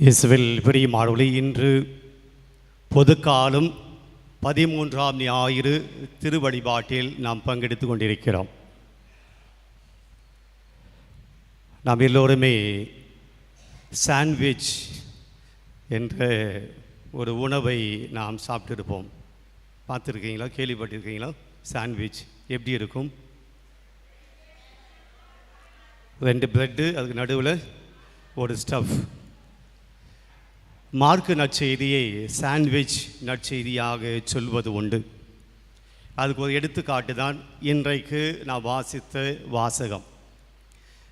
இயேசுவில் பிரியமானவர்களே இன்று பொதுக்காலம் பதிமூன்றாம் ஞாயிறு திருவழிபாட்டில் நாம் பங்கெடுத்து கொண்டிருக்கிறோம். நாம் எல்லோருமே சாண்ட்விச் என்ற ஒரு உணவை நாம் சாப்பிட்டுருப்போம். பார்த்துருக்கீங்களா? கேள்விப்பட்டிருக்கீங்களா? சாண்ட்விச் எப்படி இருக்கும்? ரெண்டு பிரெட்டு அதுக்கு நடுவில் ஒரு ஸ்டஃப் மார்க்கு நற்செய்தியை சாண்ட்விச் நற்செய்தியாக சொல்வது உண்டு. அதுக்கு ஒரு எடுத்துக்காட்டு தான் இன்றைக்கு நான் வாசித்த வாசகம்.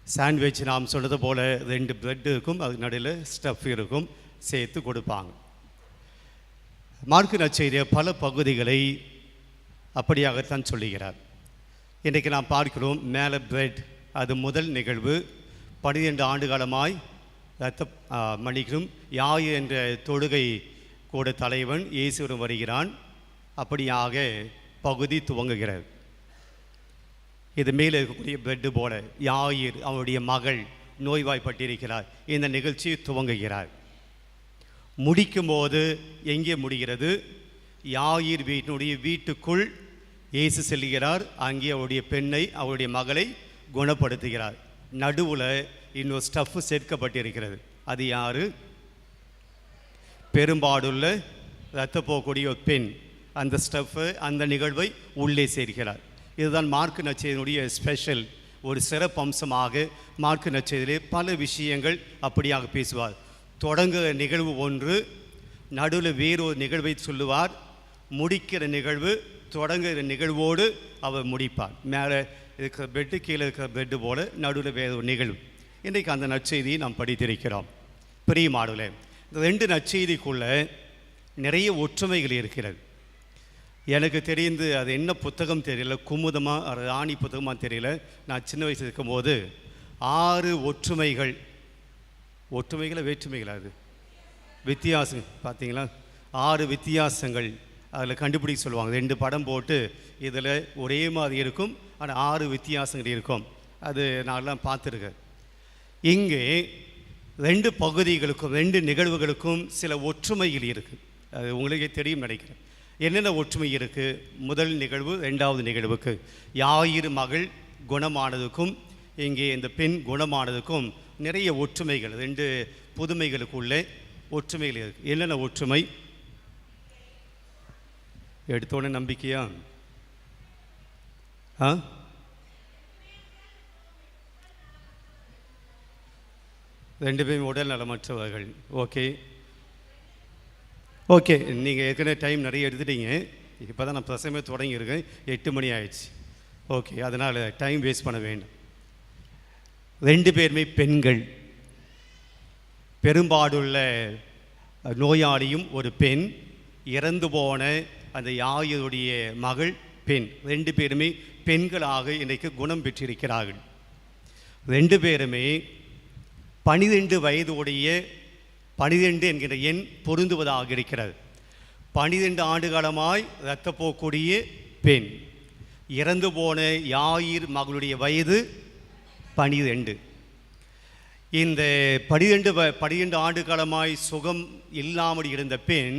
சாண்ட்விச் நாம் சொன்னது போல் ரெண்டு பிரெட் இருக்கும் அதுக்கு நடுவில் ஸ்டஃப் இருக்கும் சேர்த்து கொடுப்பாங்க. மார்க்கு நற்செய்திய பல பகுதிகளை அப்படியாகத்தான் சொல்லுகிறார். இன்றைக்கு நாம் பார்க்கிறோம் மேலே பிரெட் அது முதல் நிகழ்வு. பனிரெண்டு ஆண்டு காலமாய் ரத்த மணிகளும் யாயு என்ற தொழுகை கூட தலைவன் இயேசுடன் வருகிறான். அப்படியாக பகுதி துவங்குகிறது. இது மேலே இருக்கக்கூடிய பெட்டு போல யாயிர் அவருடைய மகள் நோய்வாய்ப்பட்டிருக்கிறார். இந்த நிகழ்ச்சி துவங்குகிறார். முடிக்கும்போது எங்கே முடிகிறது? யாயிர் வீட்டினுடைய வீட்டுக்குள் இயேசு செல்கிறார். அங்கே அவருடைய பெண்ணை அவருடைய மகளை குணப்படுத்துகிறார். நடுவில் இன்னொரு ஸ்டஃப் சேர்க்கப்பட்டிருக்கிறது. அது யாரு? பெரும்பாடுள்ள இரத்த போகக்கூடிய ஒரு பெண். அந்த ஸ்டஃப்பு அந்த நிகழ்வை உள்ளே சேர்க்கிறார். இதுதான் மார்க்கு நச்செய்தியினுடைய ஸ்பெஷல் ஒரு சிறப்பு அம்சமாக மார்க்கு நச்செய்தியிலே பல விஷயங்கள் அப்படியாக பேசுவார். தொடங்குகிற நிகழ்வு ஒன்று நடுவில் வேறொரு நிகழ்வை சொல்லுவார். முடிக்கிற நிகழ்வு தொடங்குகிற நிகழ்வோடு அவர் முடிப்பார். மேலே இருக்கிற பெட்டு கீழே இருக்கிற பெட்டு போல நடுவில் வேறு ஒரு நிகழ்வு. இன்றைக்கு அந்த நற்செய்தியை நாம் படித்திருக்கிறோம். பெரிய மாடுகளே இந்த ரெண்டு நற்செய்திக்குள்ளே நிறைய ஒற்றுமைகள் இருக்கிறது. எனக்கு தெரிந்து அது என்ன புத்தகம் தெரியல குமுதமாக அது ராணி புத்தகமாக தெரியல. நான் சின்ன வயசு இருக்கும்போது ஆறு ஒற்றுமைகள் ஒற்றுமைகளை வேற்றுமைகள் அது? வித்தியாசம் பார்த்தீங்களா ஆறு வித்தியாசங்கள் அதில் கண்டுபிடிக்க சொல்லுவாங்க. ரெண்டு படம் போட்டு இதில் ஒரே மாதிரி இருக்கும் ஆனால் ஆறு வித்தியாசங்கள் இருக்கும். அது நான்லாம் பார்த்துருக்கேன். இங்கே ரெண்டு பகுதிகளுக்கும் ரெண்டு நிகழ்வுகளுக்கும் சில ஒற்றுமைகள் இருக்குது அது உங்களுக்கே தெரியும் நினைக்கிறேன். என்னென்ன ஒற்றுமை இருக்குது முதல் நிகழ்வு ரெண்டாவது நிகழ்வுக்கு. யாயிறு மகள் குணமானதுக்கும் இங்கே இந்த பெண் குணமானதுக்கும் நிறைய ஒற்றுமைகள் ரெண்டு புதுமைகளுக்குள்ளே ஒற்றுமைகள் இருக்குது என்னென்ன ஒற்றுமை? எடுத்தோடனே நம்பிக்கையா? ஆ? ரெண்டு பேரும் உடல் நலமற்றவர்கள். ஓகே ஓகே நீங்கள் ஏற்கனவே டைம் நிறைய எடுத்துட்டீங்க. இப்போ தான் நான் பிரசமே தொடங்கியிருக்கேன். எட்டு மணி ஆயிடுச்சு. ஓகே அதனால் டைம் வேஸ்ட் பண்ண வேண்டாம். ரெண்டு பேருமே பெண்கள். பெரும்பாடுள்ள நோயாளியும் ஒரு பெண். இறந்து போன அந்த யாயுடைய மகள் பெண். ரெண்டு பேருமே பெண்களாக இன்றைக்கு குணம் பெற்றிருக்கிறார்கள். ரெண்டு பேருமே பனிரெண்டு வயதுடைய பனிரெண்டு என்கிற எண் பொருந்துவதாக இருக்கிறது. பனிரெண்டு ஆண்டு காலமாய் இரத்தப்போக்கூடிய பெண். இறந்து போன யாயிர் மகளுடைய வயது பனிரெண்டு. இந்த பனிரெண்டு வ பனிரெண்டு ஆண்டு காலமாய் சுகம் இல்லாமல் இருந்த பெண்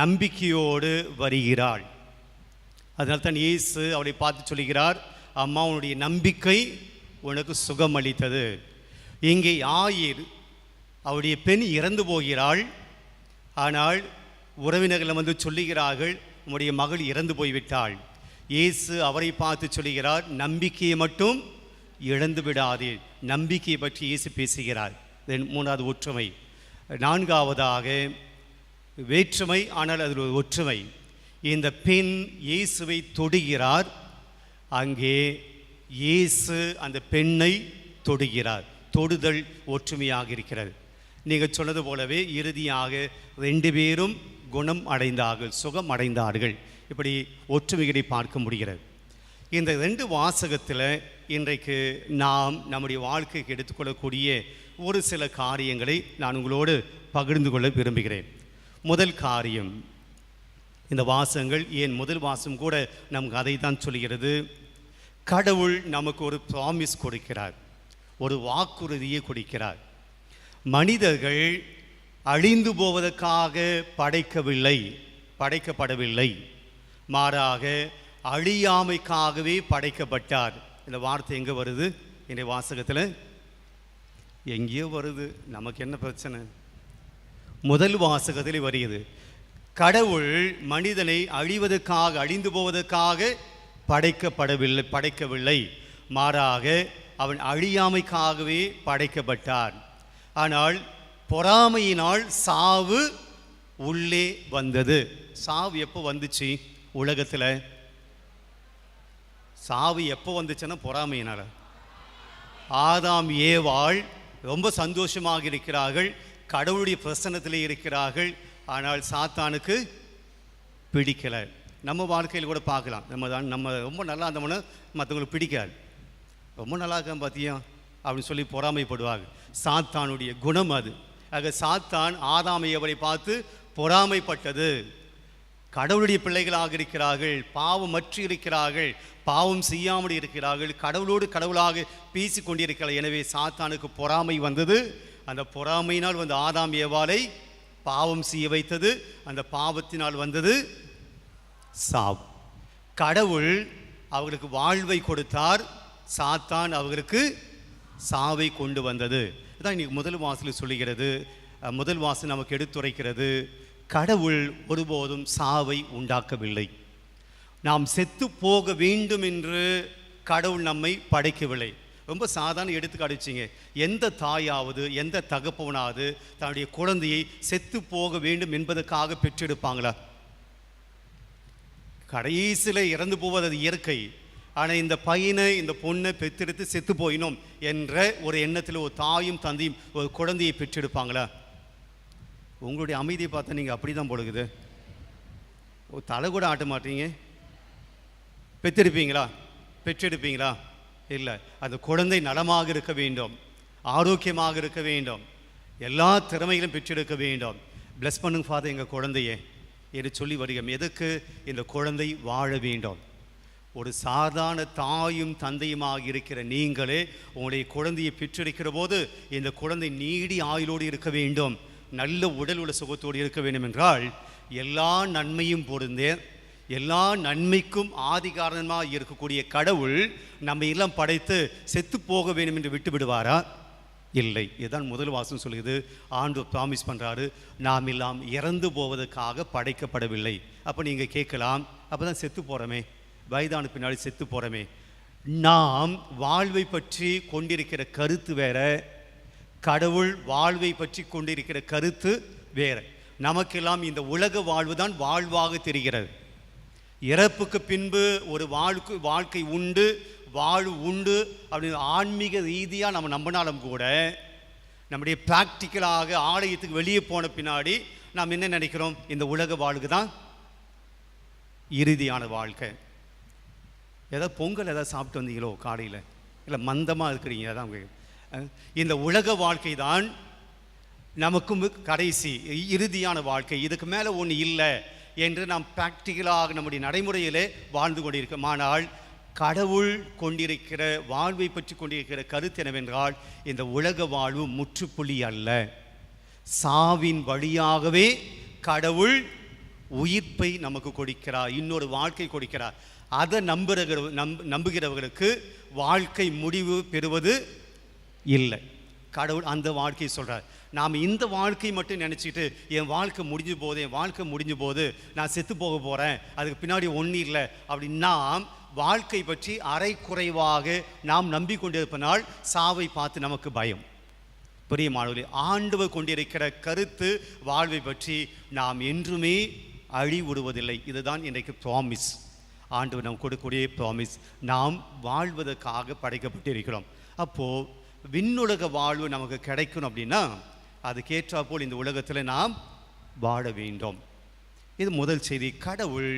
நம்பிக்கையோடு வருகிறாள். அதனால் தான் இயேசு அவளை பார்த்து சொல்கிறார் அம்மா உன்னுடைய நம்பிக்கை உனக்கு சுகம் அளித்தது இங்கே ஆயிர் அவருடைய பெண் இறந்து போகிறாள். ஆனால் உறவினர்கள் வந்து சொல்லுகிறார்கள் உம்முடைய மகள் இறந்து போய்விட்டாள். இயேசு அவரை பார்த்து சொல்லுகிறார் நம்பிக்கையை மட்டும் இழந்து விடாதே நம்பிக்கையை பற்றி இயேசு பேசுகிறார். மூணாவது ஒற்றுமை. நான்காவதாக வேற்றுமை ஆனால் அதில் ஒரு ஒற்றுமை. இந்த பெண் இயேசுவை தொடுகிறார் அங்கே இயேசு அந்த பெண்ணை தொடுகிறார். தொடுதல் ஒற்றுமையாக இருக்கிறது நீங்கள் சொன்னது போலவே இறுதியாக ரெண்டு பேரும் குணம் அடைந்தார்கள் சுகம் அடைந்தார்கள். இப்படி ஒற்றுமைகளை பார்க்க முடிகிறது. இந்த ரெண்டு வாசகத்தில் இன்றைக்கு நாம் நம்முடைய வாழ்க்கைக்கு எடுத்துக்கொள்ளக்கூடிய ஒரு சில காரியங்களை நான் உங்களோடு பகிர்ந்து கொள்ள விரும்புகிறேன். முதல் காரியம் இந்த வாசகங்கள் ஏன் முதல் வாசம் கூட நமக்கு அதை தான் சொல்கிறது. கடவுள் நமக்கு ஒரு ப்ராமிஸ் கொடுக்கிறார். ஒரு வாக்குறுதியை கொடுக்கிறார். மனிதர்கள் அழிந்து போவதற்காக படைக்கவில்லை படைக்கப்படவில்லை. மாறாக அழியாமைக்காகவே படைக்கப்பட்டார். இந்த வார்த்தை எங்கே வருது? என்னை வாசகத்தில். எங்கேயோ வருது. நமக்கு என்ன பிரச்சனை? முதல் வாசகத்தில் வருகிறது. கடவுள் மனிதனை அழிவதற்காக அழிந்து போவதற்காக படைக்கப்படவில்லை படைக்கவில்லை. மாறாக அவன் அழியாமைக்காகவே படைக்கப்பட்டார் ஆனால் பொறாமையினால் சாவு உள்ளே வந்தது. சாவு எப்போ வந்துச்சு உலகத்தில்? சாவு எப்போ வந்துச்சுன்னா பொறாமையினால். ஆதாம் ஏவாள் ரொம்ப சந்தோஷமாக இருக்கிறார்கள் கடவுளுடைய பிரசன்னத்திலே இருக்கிறார்கள் ஆனால் சாத்தானுக்கு பிடிக்கலை. நம்ம வாழ்க்கையில் கூட பார்க்கலாம். நம்ம தான் நம்ம ரொம்ப நல்லா இருந்தோம்னா மற்றவங்களுக்கு பிடிக்காது. ரொம்ப நல்லா இருக்கேன் பார்த்தியா அப்படின்னு சொல்லி பொறாமைப்படுவாங்க. சாத்தானுடைய குணம் அது. ஆக சாத்தான் ஆதாம் ஏவலை பார்த்து பொறாமைப்பட்டது. கடவுளுடைய பிள்ளைகளாக இருக்கிறார்கள் பாவம் அற்றி இருக்கிறார்கள் பாவம் செய்யாமல் இருக்கிறார்கள் கடவுளோடு கடவுளாக பேசி கொண்டிருக்கிறார் எனவே சாத்தானுக்கு பொறாமை வந்தது. அந்த பொறாமையினால் வந்து ஆதாம் ஏவாளை பாவம் செய்ய வைத்தது. அந்த பாவத்தினால் வந்தது சாவு. கடவுள் அவர்களுக்கு வாழ்வை கொடுத்தார். சாத்தான் அவர்களுக்கு சாவை கொண்டு வந்தது. இதான் இன்றைக்கி முதல் வாசல் சொல்லுகிறது. முதல் வாசல் நமக்கு எடுத்துரைக்கிறது. கடவுள் ஒருபோதும் சாவை உண்டாக்கவில்லை. நாம் செத்து போக வேண்டும் என்று கடவுள் நம்மை படைக்கவில்லை. ரொம்ப சாதாரண எடுத்துக்காட்டிச்சிங்க எந்த தாயாவது எந்த தகப்பவனாவது தன்னுடைய குழந்தையை செத்து போக வேண்டும் என்பதற்காக பெற்றெடுப்பாங்களா? கடைசியில் இறந்து போவது அது இயற்கை. ஆனால் இந்த பையனை இந்த பொண்ணை பெற்றெடுத்து செத்து போயினோம் என்ற ஒரு எண்ணத்தில் ஒரு தாயும் தந்தையும் ஒரு குழந்தையை பெற்றெடுப்பாங்களா? உங்களுடைய அமைதியை பார்த்தா நீங்கள் அப்படி தான் பொழுகுது ஒரு தலை கூட ஆட்ட மாட்டீங்க. பெற்றெடுப்பீங்களா? பெற்றெடுப்பீங்களா? இல்லை அந்த குழந்தை நலமாக இருக்க வேண்டும். ஆரோக்கியமாக இருக்க வேண்டும். எல்லா திறமைகளும் பெற்றெடுக்க வேண்டும். பிளஸ் பண்ணுங்க ஃபாதர் எங்கள் குழந்தையே. என்று சொல்லி வருகிறோம். எதுக்கு? இந்த குழந்தை வாழ வேண்டும். ஒரு சாதாரண தாயும் தந்தையுமாக இருக்கிற நீங்களே உங்களுடைய குழந்தையை பெற்றெடுக்கிற போது இந்த குழந்தை நீடி ஆயுளோடு இருக்க வேண்டும் நல்ல உடல் உள்ள சுகத்தோடு இருக்க வேண்டும் என்றால் எல்லா நன்மையும் பொருந்தே எல்லா நன்மைக்கும் ஆதிகாரணமாக இருக்கக்கூடிய கடவுள் நம்ம எல்லாம் படைத்து செத்து போக வேண்டும் என்று விட்டு விடுவாரா? இல்லை. இதுதான் முதல் வாசம் சொல்லுது ஆண்டு ப்ராமிஸ் பண்ணுறாரு நாம் எல்லாம் இறந்து போவதற்காக படைக்கப்படவில்லை. அப்போ நீங்கள் கேட்கலாம் அப்போ தான் செத்து போகிறோமே வயதான பின்னாடி செத்து போகிறோமே நாம் வாழ்வை பற்றி கொண்டிருக்கிற கருத்து வேற. கடவுள் வாழ்வை பற்றி கொண்டிருக்கிற கருத்து வேற. நமக்கெல்லாம் இந்த உலக வாழ்வு தான் வாழ்வாக தெரிகிறது. இறப்புக்கு பின்பு ஒரு வாழ்க்கை வாழ்க்கை உண்டு வாழ்வு உண்டு அப்படின்னு ஆன்மீக ரீதியாக நம்ம நம்பினாலும் கூட நம்முடைய ப்ராக்டிக்கலாக ஆலயத்துக்கு வெளியே போன பின்னாடி நாம் என்ன நினைக்கிறோம்? இந்த உலக வாழ்க்கை தான் இறுதியான வாழ்க்கை. ஏதாவது பொங்கல் ஏதாவது சாப்பிட்டு வந்தீங்களோ காலையில்? இல்லை மந்தமாக இருக்கிறீங்க அதான் இந்த உலக வாழ்க்கை தான் நமக்கும் கடைசி இறுதியான வாழ்க்கை. இதுக்கு மேலே ஒன்று இல்லை என்று நாம் ப்ராக்டிக்கலாக நம்முடைய நடைமுறையிலே வாழ்ந்து கொண்டிருக்கோம். ஆனால் கடவுள் கொண்டிருக்கிற வாழ்வை பற்றி கொண்டிருக்கிற கருத்து என்னவென்றால் இந்த உலக வாழ்வு முற்றுப்புள்ளி அல்ல. சாவின் வழியாகவே கடவுள் உயிர்ப்பை நமக்கு கொடுக்கிறார் இன்னொரு வாழ்க்கை கொடுக்கிறார். அதை நம்புகிற நம்ப நம்புகிறவர்களுக்கு வாழ்க்கை முடிவு பெறுவது இல்லை. கடவுள் அந்த வாழ்க்கையை சொல்கிறார் நாம் இந்த வாழ்க்கையை மட்டும் நினச்சிட்டு என் வாழ்க்கை முடிஞ்சு போது என் வாழ்க்கை முடிஞ்சு போது நான் செத்து போக போகிறேன் அதுக்கு பின்னாடி ஒன்றும் இல்லை அப்படி நாம் வாழ்க்கை பற்றி அரை குறைவாக நாம் நம்பிக்கொண்டிருப்பனால் சாவை பார்த்து நமக்கு பயம். பெரிய மாணவர்களே ஆண்டவர் கொண்டிருக்கிற கருத்து வாழ்வை பற்றி நாம் என்றுமே அழிவிடுவதில்லை இதுதான் இன்றைக்கு ப்ராமிஸ் ஆண்டவர் நாம் கொடுக்கக்கூடிய ப்ராமிஸ் நாம் வாழ்வதற்காக படைக்கப்பட்டிருக்கிறோம். அப்போது விண்ணுலக வாழ்வு நமக்கு கிடைக்கணும் அப்படின்னா அதுக்கேற்றாற்போல் இந்த உலகத்தில் நாம் வாழ வேண்டும். இது முதல் செய்தி. கடவுள்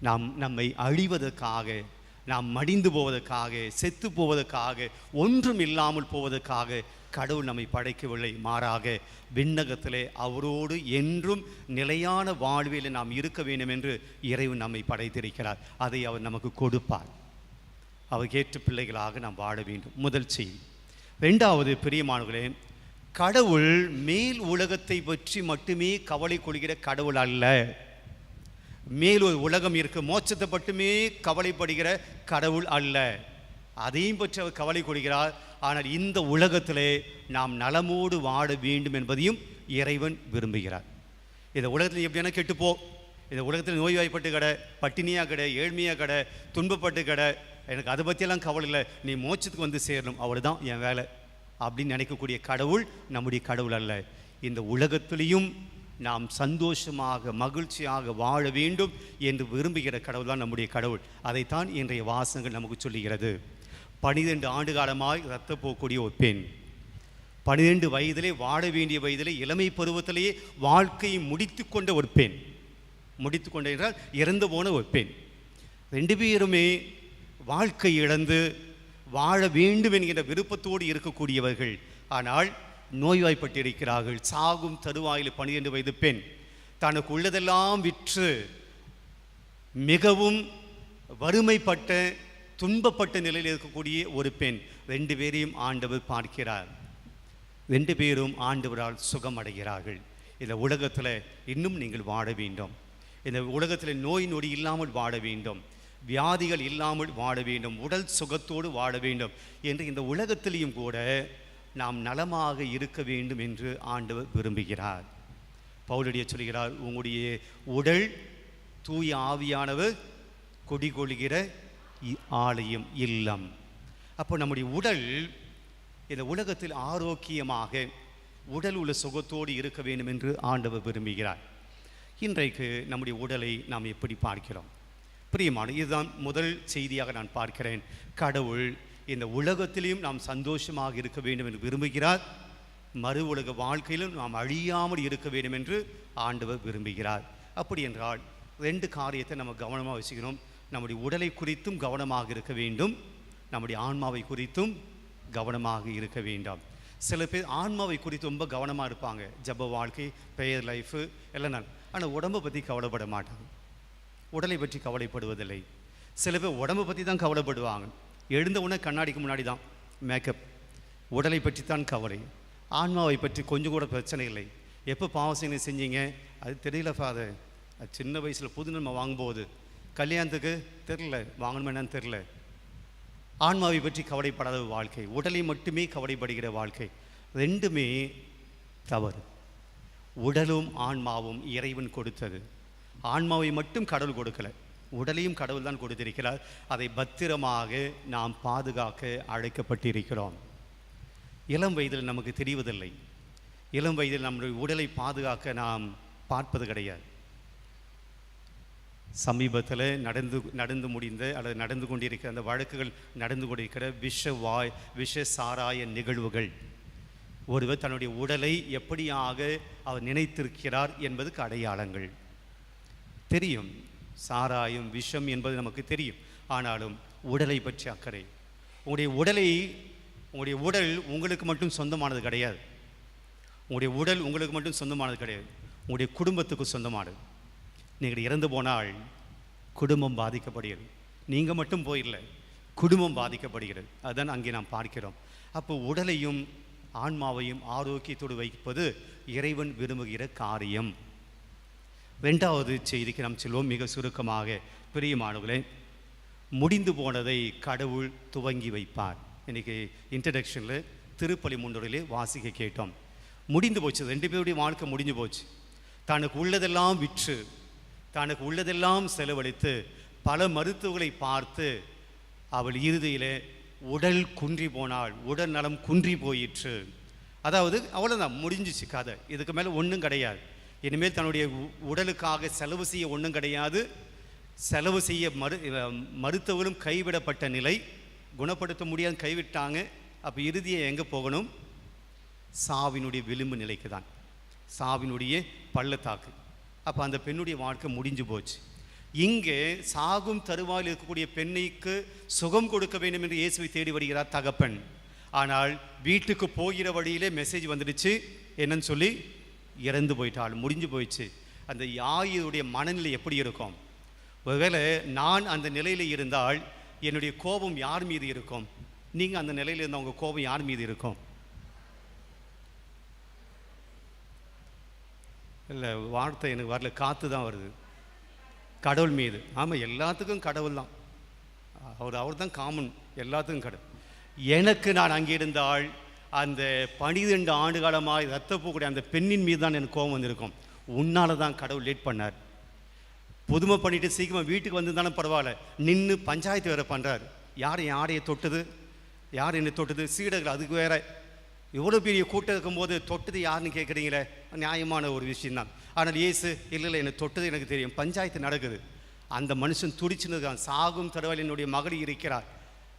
நாம் நம்மை அழிவதற்காக நாம் மடிந்து போவதற்காக செத்து போவதற்காக ஒன்றும் இல்லாமல் போவதற்காக கடவுள் நம்மை படைக்கவில்லை. மாறாக விண்ணகத்திலே அவரோடு என்றும் நிலையான வாழ்வில் நாம் இருக்க வேண்டும் என்று இறைவன் நம்மை படைத்திருக்கிறார். அதை அவர் நமக்கு கொடுப்பார். அவர் ஏற்று பிள்ளைகளாக நாம் வாழ வேண்டும். முதல் செய்தி. ரெண்டாவது பிரியமானவர்களே கடவுள் மேல் உலகத்தை பற்றி மட்டுமே கவலை கொள்கிற கடவுள் அல்ல. மேல் ஒரு உலகம் இருக்குது மோட்சத்தை மட்டுமே கவலைப்படுகிற கடவுள் அல்ல. அதையும் பற்றி அவர் கவலை கொள்கிறார். ஆனால் இந்த உலகத்திலே நாம் நலமோடு வாழ வேண்டும் என்பதையும் இறைவன் விரும்புகிறார். இந்த உலகத்தில் எப்படியான கெட்டுப்போ இந்த உலகத்தில் நோய்வாய்ப்பட்டு கடை பட்டினியாக கடை ஏழ்மையாக கடை துன்பப்பட்டு கடை எனக்கு அதை பற்றியெல்லாம் கவலை இல்லை. நீ மோட்சத்துக்கு வந்து சேரணும். அவ்வளவுதான் என் வேலை. அப்படின்னு நினைக்கக்கூடிய கடவுள் நம்முடைய கடவுள் அல்ல. இந்த உலகத்திலையும் நாம் சந்தோஷமாக மகிழ்ச்சியாக வாழ வேண்டும் என்று விரும்புகிற கடவுள் தான் நம்முடைய கடவுள். அதைத்தான் இன்றைய வாசங்கள் நமக்கு சொல்லுகிறது. பனிரெண்டு ஆண்டு காலமாய் ரத்த போகக்கூடிய ஒரு பெண் பனிரெண்டு வயதிலே வாழ வேண்டிய வயதிலே இளமை பருவத்திலேயே வாழ்க்கையை முடித்து கொண்ட ஒரு பெண் முடித்து கொண்ட என்றால் இறந்து போன ஒரு பெண் ரெண்டு பேருமே வாழ்க்கை இழந்து வாழ வேண்டும் என்கிற விருப்பத்தோடு இருக்கக்கூடியவர்கள். ஆனால் நோய்வாய்ப்பட்டிருக்கிறார்கள். சாகும் தருவாயில் பனிரெண்டு வயது பெண் தனக்கு உள்ளதெல்லாம் விற்று மிகவும் வறுமைப்பட்ட துன்பப்பட்ட நிலையில் இருக்கக்கூடிய ஒரு பெண். ரெண்டு பேரையும் ஆண்டவர் பார்க்கிறார். ரெண்டு பேரும் ஆண்டவரால் சுகம் அடைகிறார்கள் இந்த உலகத்தில் இன்னும் நீங்கள் வாழ வேண்டும். இந்த உலகத்தில் நோய் நொடி இல்லாமல் வாழ வேண்டும். வியாதிகள் இல்லாமல் வாழ வேண்டும். உடல் சுகத்தோடு வாழ வேண்டும். என்று இந்த உலகத்திலையும் கூட நாம் நலமாக இருக்க வேண்டும் என்று ஆண்டவர் விரும்புகிறார். பவுலடிய சொல்கிறார் உங்களுடைய உடல் தூய ஆவியானவர் கொடிகொள்கிற இ- ஆலயம் இல்லம். அப்போ நம்முடைய உடல் இந்த உலகத்தில் ஆரோக்கியமாக உடல் உள்ள சுகத்தோடு இருக்க வேண்டும் என்று ஆண்டவர் விரும்புகிறார். இன்றைக்கு நம்முடைய உடலை நாம் எப்படி பார்க்கிறோம்? பிரியமான இதுதான் முதல் செய்தியாக நான் பார்க்கிறேன். கடவுள் இந்த உலகத்திலையும் நாம் சந்தோஷமாக இருக்க வேண்டும் என்று விரும்புகிறார். மறு உலக வாழ்க்கையிலும் நாம் அழியாமல் இருக்க வேண்டும் என்று ஆண்டவர் விரும்புகிறார். அப்படி என்றால் ரெண்டு காரியத்தை நம்ம கவனமாக வச்சுக்கணும். நம்முடைய உடலை குறித்தும் கவனமாக இருக்க வேண்டும். நம்முடைய ஆன்மாவை குறித்தும் கவனமாக இருக்க வேண்டாம். சில பேர் ஆன்மாவை குறித்து ரொம்ப கவனமாக இருப்பாங்க. ஜப வாழ்க்கை பெயர் லைஃபு எல்லாம் ஆனால் உடம்பை பற்றி கவலைப்பட மாட்டாங்க. உடலை பற்றி கவலைப்படுவதில்லை. சில பேர் உடம்பை பற்றி தான் கவலைப்படுவாங்க. எழுந்த உடனே கண்ணாடிக்கு முன்னாடி தான் மேக்கப் உடலை பற்றி தான் கவலை. ஆன்மாவை பற்றி கொஞ்சம் கூட பிரச்சனை இல்லை. எப்போ பாவசனை செஞ்சீங்க? அது தெரியல ஃபாதர் அது சின்ன வயசில் புது நம்ம வாங்கும்போது. கல்யாணத்துக்கு தெரில வாங்கணுமே என்னன்னு தெரில ஆன்மாவை பற்றி கவலைப்படாத வாழ்க்கை. உடலை மட்டுமே கவலைப்படுகிற வாழ்க்கை. ரெண்டுமே தவறு. உடலும் ஆன்மாவும் இறைவன் கொடுத்தது. ஆன்மாவை மட்டும் கடவுள் கொடுக்கல. உடலையும் கடவுள் தான் கொடுத்திருக்கிறார். அதை பத்திரமாக நாம் பாதுகாக்க அழைக்கப்பட்டிருக்கிறோம். இளம் வயதில் நமக்கு தெரிவதில்லை. இளம் வயதில் நம்முடைய உடலை பாதுகாக்க நாம் பார்ப்பது கிடையாது. சமீபத்தில் நடந்து நடந்து முடிந்த அல்லது நடந்து கொண்டிருக்கிற அந்த வழக்குகள் நடந்து கொண்டிருக்கிற விஷ வாய் விஷ சாராய நிகழ்வுகள். ஒருவர் தன்னுடைய உடலை எப்படியாக அவர் நினைத்திருக்கிறார் என்பதுக்கு அடையாளங்கள். தெரியும். சாராயம் விஷம் என்பது நமக்கு தெரியும். ஆனாலும் உடலை பற்றி அக்கறை. உங்களுடைய உடலை உங்களுடைய உடல் உங்களுக்கு மட்டும் சொந்தமானது கிடையாது. உங்களுடைய உடல் உங்களுக்கு மட்டும் சொந்தமானது கிடையாது. உங்களுடைய குடும்பத்துக்கு சொந்தமானது. நீங்கள் இறந்து போனால் குடும்பம் பாதிக்கப்படுகிறது. நீங்கள் மட்டும் போயிடல குடும்பம் பாதிக்கப்படுகிறது. அதுதான் அங்கே நாம் பார்க்கிறோம். அப்போ உடலையும் ஆன்மாவையும் ஆரோக்கியத்தோடு வைப்பது இறைவன் விரும்புகிற காரியம். ரெண்டாவது செய்திக்கு நாம் செல்வோம். மிக சுருக்கமாக பிரியமானவர்களே முடிந்து போனதை கடவுள் துவங்கி வைப்பார். இன்றைக்கி இன்ட்ரடக்ஷனில் திருப்பலி முன்னோரிலே வாசிக்க கேட்டோம். முடிந்து போச்சு. ரெண்டு பேருடைய வாழ்க்கை முடிஞ்சு போச்சு. தனக்கு உள்ளதெல்லாம் விற்று தனக்கு உள்ளதெல்லாம் செலவழித்து பல மருத்துவங்களை பார்த்து அவள் இறுதியிலே உடல் குன்றி போனாள். உடல் நலம் குன்றி போயிற்று. அதாவது அவ்வளோதான் முடிஞ்சிச்சு கதை. இதுக்கு மேலே ஒன்றும் கிடையாது. இனிமேல் தன்னுடைய உ- உடலுக்காக செலவு செய்ய ஒன்றும் கிடையாது. செலவு செய்ய மறு மருத்துவரும் கைவிடப்பட்ட நிலை. குணப்படுத்த முடியாது கைவிட்டாங்க. அப்போ இறுதியை எங்கே போகணும்? சாவினுடைய விளிம்பு நிலைக்கு தான். சாவினுடைய பள்ளத்தாக்கு. அப்போ அந்த பெண்ணுடைய வாழ்க்கை முடிஞ்சு போச்சு. இங்கே சாகும் தருவாயில் இருக்கக்கூடிய பெண்ணுக்கு சுகம் கொடுக்க வேண்டும் என்று இயேசுவை தேடி வருகிறார் தகப்பன். ஆனால் வீட்டுக்கு போகிற வழியிலே மெசேஜ் வந்துடுச்சு. என்னன்னு சொல்லி இறந்து போயிட்டாள் முடிஞ்சு போயிடுச்சு. அந்த யாயுடைய மனநிலை எப்படி இருக்கும்? ஒருவேளை நான் அந்த நிலையில் இருந்தால் என்னுடைய கோபம் யார் மீது இருக்கும்? நீங்கள் அந்த நிலையில் இருந்த உங்கள் கோபம் யார் மீது இருக்கும்? இல்லை வார்த்தை எனக்கு வரல. காற்று தான் வருது. கடவுள் மீது. ஆமாம் எல்லாத்துக்கும் கடவுள் தான். அவர் அவர் தான் காமன். எல்லாத்துக்கும் கடவுள். எனக்கு நான் அங்கே இருந்தால் அந்த பனிரெண்டு ஆண்டு காலமாக ரத்தப்போக்கூடிய அந்த பெண்ணின் மீது தான் எனக்கு கோபம் வந்திருக்கும். உன்னால் தான் கடவுள் லேட் பண்ணார். புதுமை பண்ணிவிட்டு சீக்கிரமாக வீட்டுக்கு வந்திருந்தாலும் பரவாயில்ல. நின்று பஞ்சாயத்து வேறு பண்ணுறாரு யார் என் ஆடையை தொட்டது? யார் என்னை தொட்டது? சீடர்கள் அதுக்கு வேற. எவ்வளோ பெரிய கூட்டம் இருக்கும்போது தொட்டது யாருன்னு கேட்குறீங்களே நியாயமான ஒரு விஷயம்தான். ஆனால் இயேசு இல்லை இல்லை என்னை தொட்டது எனக்கு தெரியும். பஞ்சாயத்து நடக்குது. அந்த மனுஷன் துடிச்சுன்னு இருக்கான் சாகும் தடவை என்னுடைய மகள் இருக்கிறார்.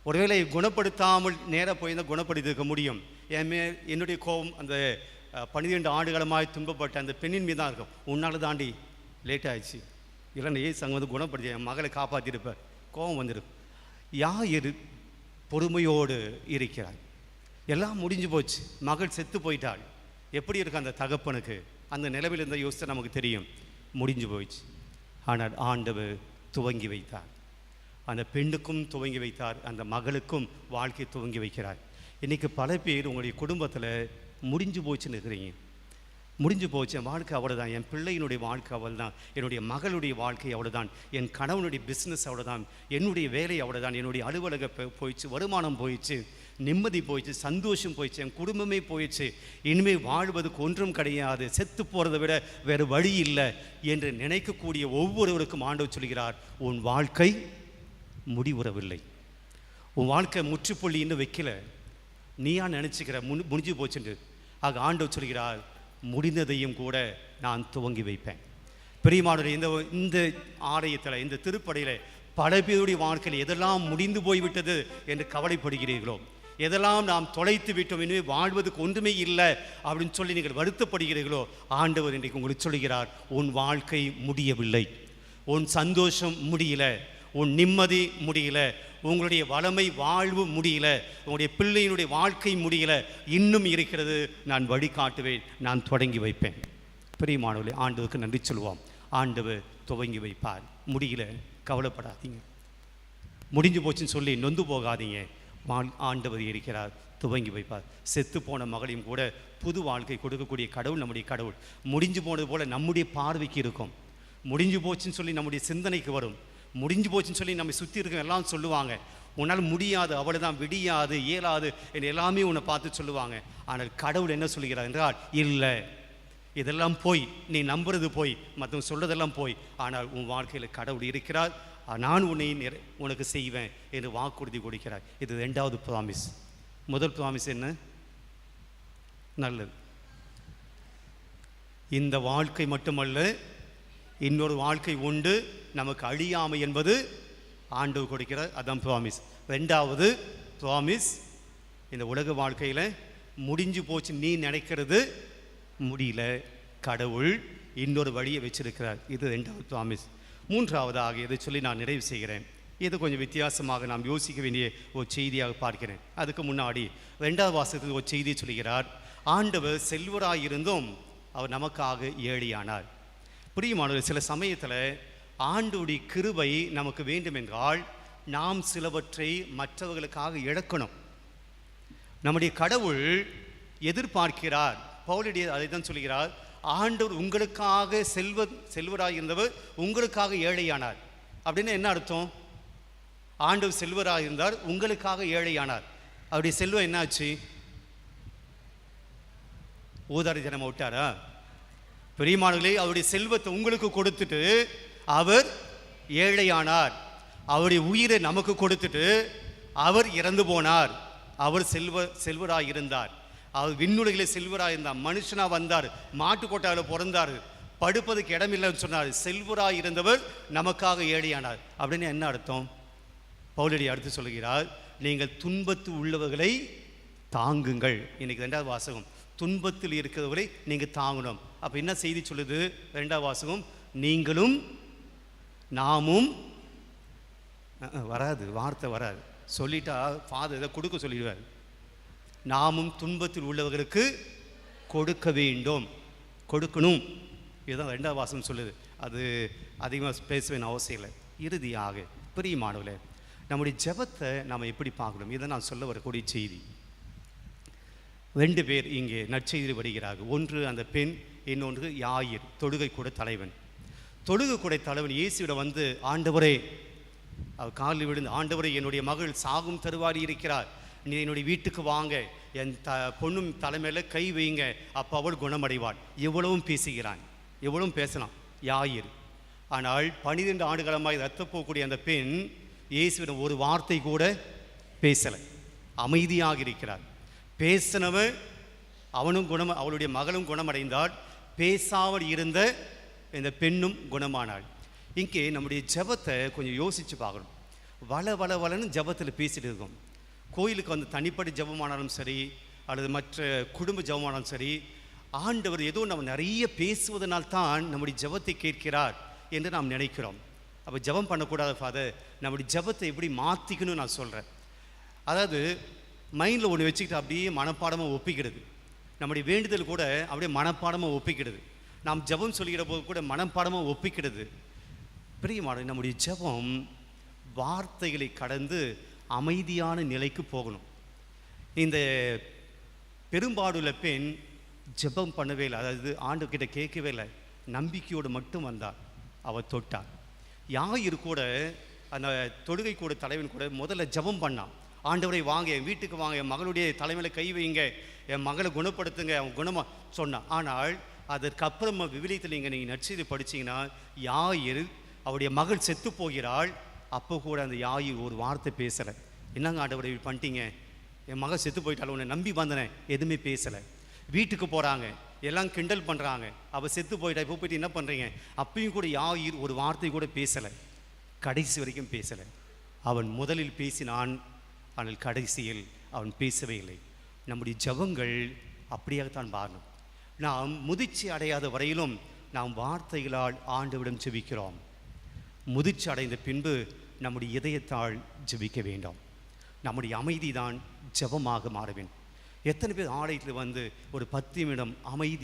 ஒருவேளை குணப்படுத்தாமல் நேராக போயிருந்தால் குணப்படுத்திருக்க முடியும். என் என்னுடைய கோபம் அந்த பன்னிரெண்டு ஆண்டுகளமாக துன்பப்பட்ட அந்த பெண்ணின் மீது தான் இருக்கும். உன்னால் தாண்டி லேட் ஆயிடுச்சு. இல்லைன்னா ஏசு அங்கே வந்து குணப்படுத்தி என் மகளை காப்பாற்றிருப்பேன் கோபம் வந்திருக்கும் யார் பொறுமையோடு இருக்கிறார் எல்லாம் முடிஞ்சு போச்சு. மகள் செத்து போயிட்டாள். எப்படி இருக்கு அந்த தகப்பனுக்கு? அந்த நிலவில் இருந்த யோசித்து நமக்கு தெரியும். முடிஞ்சு போயிடுச்சு. ஆனால் ஆண்டவர் துவங்கி வைத்தார். அந்த பெண்ணுக்கும் துவங்கி வைத்தார் அந்த மகளுக்கும் வாழ்க்கை துவங்கி வைக்கிறார். இன்றைக்கி பல பேர் உங்களுடைய குடும்பத்தில் முடிஞ்சு போச்சுன்னு இருக்கிறீங்க. முடிஞ்சு போச்சு என் வாழ்க்கை அவ்வளோதான் என் பிள்ளையினுடைய வாழ்க்கை அவ்வளோதான் என்னுடைய மகளுடைய வாழ்க்கை அவ்வளோதான் என் கணவனுடைய பிஸ்னஸ் அவ்வளோதான் என்னுடைய வேலை அவ்வளோதான் என்னுடைய அலுவலக போயிடுச்சு வருமானம் போயிடுச்சு நிம்மதி போயிடுச்சு சந்தோஷம் போயிடுச்சு என் குடும்பமே போயிடுச்சு. இனிமேல் வாழ்வதுக்கு ஒன்றும் கிடையாது. செத்து போகிறத விட வேறு வழி இல்லை என்று நினைக்கக்கூடிய ஒவ்வொருவருக்கும் ஆண்டவர் சொல்கிறார் உன் வாழ்க்கை முடிவுறவில்லை. உன் வாழ்க்கை முற்றுப்புள்ளி இன்னும் வைக்கல. நீயா நினச்சிக்கிற? முன் முடிஞ்சு போச்சுட்டு ஆக ஆண்டவர் சொல்கிறார் முடிந்ததையும் கூட நான் துவங்கி வைப்பேன். பெரியமானுடைய இந்த இந்த ஆலயத்தில் இந்த திருப்படையில் பல பேருடைய வாழ்க்கையில் எதெல்லாம் முடிந்து போய்விட்டது என்று கவலைப்படுகிறீர்களோ எதெல்லாம் நாம் தொலைத்து விட்டோம் எனவே வாழ்வதற்கு ஒன்றுமே இல்லை அப்படின்னு சொல்லி நீங்கள் வருத்தப்படுகிறீர்களோ ஆண்டவர் இன்றைக்கு உங்களுக்கு சொல்கிறார் உன் வாழ்க்கை முடியவில்லை. உன் சந்தோஷம் முடியல. உன் நிம்மதி முடியல உங்களுடைய வளமை வாழ்வு முடியல உங்களுடைய பிள்ளையினுடைய வாழ்க்கை முடியல இன்னும் இருக்கிறது நான் வழிகாட்டுவேன் நான் தொடங்கி வைப்பேன். பிரியமானவர்களே ஆண்டவுக்கு நன்றி சொல்லுவோம். ஆண்டவர் துவங்கி வைப்பார். முடியல கவலைப்படாதீங்க. முடிஞ்சு போச்சுன்னு சொல்லி நொந்து போகாதீங்க. ஆண்டவர் இருக்கிறார் துவங்கி வைப்பார். செத்து போன மகளையும் கூட புது வாழ்க்கை கொடுக்கக்கூடிய கடவுள் நம்முடைய கடவுள். முடிஞ்சு போனது போல நம்முடைய பார்வைக்கு இருக்கும். முடிஞ்சு போச்சுன்னு சொல்லி நம்முடைய சிந்தனைக்கு வரும். முடிஞ்சு போச்சுன்னு சொல்லி நம்ம சுற்றி இருக்க எல்லாம் சொல்லுவாங்க. உன்னால் முடியாது அவ்வளவுதான் விடியாது இயலாது என்று எல்லாமே உன்னை பார்த்து சொல்லுவாங்க. ஆனால் கடவுள் என்ன சொல்கிறார் என்றால் இல்லை இதெல்லாம் போய் நீ நம்புறது போய் மற்றவங்க சொல்றதெல்லாம் போய் ஆனால் உன் வாழ்க்கையில் கடவுள் இருக்கிறார். நான் உன்னை உனக்கு செய்வேன் என்று வாக்குறுதி கொடுக்கிறார். இது ரெண்டாவது ப்ராமிஸ் முதல் ப்ராமிஸ் என்ன? நல்லது. இந்த வாழ்க்கை மட்டுமல்ல இன்னொரு வாழ்க்கை உண்டு. நமக்கு அழியாமை என்பது ஆண்டு கொடுக்கிறார் அதான் ப்ராமிஸ் ரெண்டாவது ப்ராமிஸ் இந்த உலக வாழ்க்கையில் முடிஞ்சு போச்சு நீ நினைக்கிறது முடியல. கடவுள் இன்னொரு வழியை வச்சிருக்கிறார். இது ரெண்டாவது ப்ராமிஸ் மூன்றாவதாக இதை சொல்லி நான் நிறைவு செய்கிறேன். இது கொஞ்சம் வித்தியாசமாக நாம் யோசிக்க வேண்டிய ஒரு செய்தியாக பார்க்கிறேன். அதுக்கு முன்னாடி ரெண்டாவது வாசகத்தில் ஒரு செய்தி சொல்கிறார் ஆண்டவர் செல்வராயிருந்தும் அவர் நமக்காக ஏழியானார். புரியுமானவர் சில சமயத்தில் ஆண்டுடைய கிருபை நமக்கு வேண்டும் என்றால் நாம் சிலவற்றை மற்றவர்களுக்காக இழக்கணும். நம்முடைய கடவுள் எதிர்பார்க்கிறார். பவுலடிய அதை தான் சொல்கிறார். ஆண்டவர் உங்களுக்காக செல்வ செல்வராக இருந்தவர் உங்களுக்காக ஏழையானார். அப்படின்னு என்ன அர்த்தம்? ஆண்டவர் செல்வராக இருந்தார் உங்களுக்காக ஏழையானார். அவருடைய செல்வம் என்னாச்சு? ஊதாரி ஜனமா விட்டாரா? பெரியமானவர்களே அவருடைய செல்வத்தை உங்களுக்கு கொடுத்துட்டு அவர் ஏழையானார். அவருடைய உயிரை நமக்கு கொடுத்துட்டு அவர் இறந்து போனார். அவர் செல்வ செல்வராக இருந்தார் அவர் விண்ணுலகிலே செல்வராக இருந்தார் மனுஷனாக வந்தார் மாட்டுக்கோட்டாவில் பிறந்தார். படுப்பதுக்கு இடமில்லைன்னு சொன்னார். செல்வராக இருந்தவர் நமக்காக ஏழையானார். அப்படின்னு என்ன அர்த்தம்? பவுலடி அடுத்து சொல்கிறார் நீங்கள் துன்பத்து உள்ளவர்களை தாங்குங்கள். இன்னைக்கு ரெண்டாவது வாசகம். துன்பத்தில் இருக்கிறவர்களை நீங்கள் தாங்கணும். அப்போ என்ன செய்தி சொல்லுது? ரெண்டாவது வாசகம் நீங்களும் நாமும் வராது வார்த்தை வராது. சொல்லிட்டா ஃபாதர் இதை கொடுக்க சொல்லிடுவார். நாமும் துன்பத்தில் உள்ளவர்களுக்கு கொடுக்க வேண்டும். கொடுக்கணும். இதுதான் ரெண்டாவது வாசம் சொல்லுது. அது அதிகமாக பேச வேண்டிய அவசியம் இல்லை. இறுதியாக பிரியமானவர்களே நம்முடைய ஜெபத்தை நாம் எப்படி பார்க்கணும்? இதை நான் சொல்ல வரக்கூடிய செய்தி. ரெண்டு பேர் இங்கே நற்செய்தி வருகிறார்கள். ஒன்று அந்த பெண் இன்னொன்று யாயிர் தொழுகை கூட தலைவன். தொழுகை கூட தலைவன் இயேசுவிட வந்து ஆண்டவரே அவர் காலில் விழுந்து ஆண்டவரே என்னுடைய மகள் சாகும் தருவாரி இருக்கிறார். நீ என்னுடைய வீட்டுக்கு வாங்க. என் த பொண்ணும் தலைமையில் கை வைங்க அப்போ அவள் குணமடைவாள். எவ்வளவும் பேசுகிறான். எவ்வளவும் பேசலாம். யாயிர். ஆனால் பனிரெண்டு ஆண்டுகளமாக ரத்தப் போகக்கூடிய அந்த பெண் இயேசுவிடம் ஒரு வார்த்தை கூட பேசலை. அமைதியாக இருக்கிறார் பேசினவன் அவனும் குணம் அவளுடைய மகளும் குணமடைந்தால் பேசாமல் இருந்த இந்த பெண்ணும் குணமானாள். இங்கே நம்முடைய ஜெபத்தை கொஞ்சம் யோசித்து பார்க்கணும். வள வள வளன்னு ஜெபத்தில் பேசிட்டு இருக்கோம். கோயிலுக்கு வந்து தனிப்பட்ட ஜெபமானாலும் சரி அல்லது மற்ற குடும்ப ஜெபமானாலும் சரி ஆண்டவர் ஏதோ நம்ம நிறைய பேசுவதனால் தான் நம்முடைய ஜெபத்தை கேட்கிறார் என்று நாம் நினைக்கிறோம். அப்போ ஜெபம் பண்ணக்கூடாது ஃபாதர் நம்முடைய ஜெபத்தை எப்படி மாற்றிக்கணும்னு நான் சொல்கிறேன் அதாவது மைண்டில் ஒன்று வச்சுக்கிட்டு அப்படியே மனப்பாடமாக ஒப்பிக்கிறது. நம்முடைய வேண்டுதல் கூட அப்படியே மனப்பாடமாக ஒப்பிக்கிறது. நாம் ஜெபம் சொல்லிக்கிற போது கூட மனப்பாடமாக ஒப்பிக்கிறது. பிரியமான நம்முடைய ஜெபம் வார்த்தைகளை கடந்து அமைதியான நிலைக்கு போகணும். இந்த பெரும்பாடுள்ள பெண் ஜெபம் பண்ணவே இல்லை. அதாவது ஆண்டு கிட்ட கேட்கவே இல்லை. நம்பிக்கையோடு மட்டும் வந்தாள். அவள் தொட்டாள் யாயிரு கூட அந்த தொழுகை கூட தலைவன் கூட முதல்ல ஜெபம் பண்ணான். ஆண்டவரை வாங்க என் வீட்டுக்கு வாங்க என் மகளுடைய தலைமையில் கை வைங்க என் மகளை குணப்படுத்துங்க அவன் குணமாக சொன்னான். ஆனால் அதற்கப்புறமா விவிலியத்தில் நீங்கள் நீங்கள் நற்செய்தி படிச்சீங்கன்னா யாயிரு அவருடைய மகள் செத்து போகிறாள் அப்போ கூட அந்த யாயிர் ஒரு வார்த்தை பேசலை. என்னங்க ஆண்டவரை பண்ணிட்டீங்க? என் மகள் செத்து போயிட்டாலும் உன்னை நம்பி வந்தனேன் எதுவுமே பேசலை. வீட்டுக்கு போகிறாங்க எல்லாம் கிண்டல் பண்ணுறாங்க அவள் செத்து போயிட்டா இப்போ போயிட்டு என்ன பண்ணுறீங்க அப்பயும் கூட யாயிர் ஒரு வார்த்தை கூட பேசலை. கடைசி வரைக்கும் பேசலை. அவன் முதலில் பேசினான் ஆனால் கடைசியில் அவன் பேசவே இல்லை. நம்முடைய ஜெபங்கள் அப்படியாகத்தான் மாறணும் நாம் முதிர்ச்சி அடையாத வரையிலும் நாம் வார்த்தைகளால் ஆண்டவிடம் ஜெபிக்கிறோம். முதிர்ச்சி அடைந்த பின்பு நம்முடைய இதயத்தால் ஜெபிக்க வேண்டும். நம்முடைய அமைதி தான் ஜெபமாக மாற வேண்டும் எத்தனை பேர் ஆலயத்தில் வந்து ஒரு பத்து நிமிடம் அமைதி